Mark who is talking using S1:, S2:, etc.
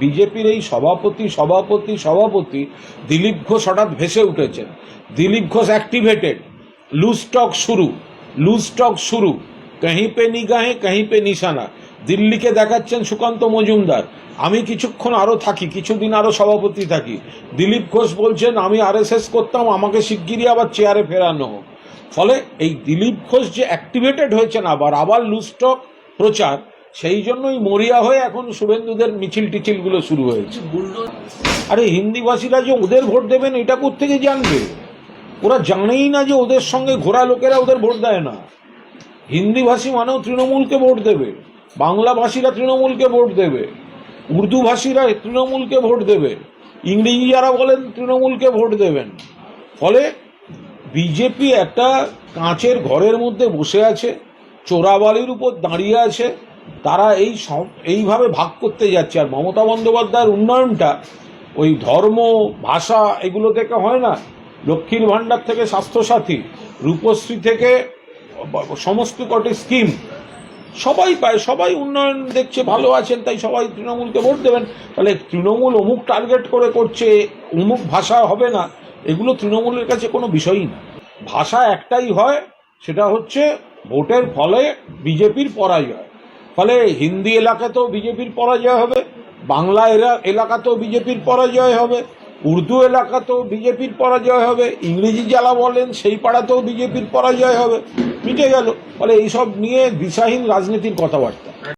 S1: বিজেপির এই সভাপতি সভাপতি সভাপতি দিলীপ ঘোষ হঠাৎ ভেসে উঠেছেন। দিলীপ ঘোষ অ্যাক্টিভেটেড লুজ শুরু। লুজ শুরু। কहीं পে নিগাহে কहीं পে নিশানা দিল্লিকে দেখাচ্ছেন সুকান্ত মজুমদার। আমি কিছুক্ষণ আরও থাকি, কিছুদিন আরও সভাপতি থাকি। দিলীপ ঘোষ বলছেন, আমি আরএসএস করতাম, আমাকে শিগগিরই আবার চেয়ারে ফেরানো হোক। ফলে এই দিলীপ ঘোষ যে অ্যাক্টিভেটেড হয়েছেন আবার আবার লুস্টক প্রচার সেই জন্যই মরিয়া হয়ে এখন শুভেন্দুদের মিছিল টিছিলগুলো শুরু হয়েছে। আরে হিন্দিভাষীরা যে ওদের ভোট দেবেন, এটা থেকে জানবে? ওরা জানেই না যে ওদের সঙ্গে ঘোরা লোকেরা ওদের ভোট দেয় না। হিন্দিভাষী মানেও তৃণমূলকে ভোট দেবে, বাংলাভাষীরা তৃণমূলকে ভোট দেবে, উর্দুভাষীরা তৃণমূলকে ভোট দেবে ইংরেজি যারা বলেন তৃণমূলকে ভোট দেবেন। ফলে বিজেপি একটা কাঁচের ঘরের মধ্যে বসে আছে, চোরাবালির উপর দাঁড়িয়ে আছে তারা এই এইভাবে ভাগ করতে যাচ্ছে। আর মমতা বন্দ্যোপাধ্যায়ের উন্নয়নটা ওই ধর্ম, ভাষা এগুলো থেকে হয় না। লক্ষ্মীর ভাণ্ডার থেকে স্বাস্থ্যসাথী, রূপশ্রী থেকে সমস্ত কটি স্কিম। সবাই পায়, সবাই উন্নয়ন দেখছে, ভালো আছেন, তাই সবাই তৃণমূলকে ভোট দেবেন। তাহলে তৃণমূল অমুক টার্গেট করে করছে, অমুক ভাষা হবে না, এগুলো তৃণমূলের কাছে কোনো বিষয়ই না। ভাষা একটাই হয়, সেটা হচ্ছে ভোটের ফলে বিজেপির পরাজয়। ফলে হিন্দি এলাকাতেও বিজেপির পরাজয় হবে, বাংলা এলা- এলাকাতেও বিজেপির পরাজয় হবে, উর্দু এলাকাতেও বিজেপির পরাজয় হবে, ইংরেজি যারা বলেন সেই পাড়াতেও বিজেপির পরাজয় হবে, মিটে গেল। ফলে এইসব নিয়ে দিশাহীন রাজনীতির কথাবার্তা।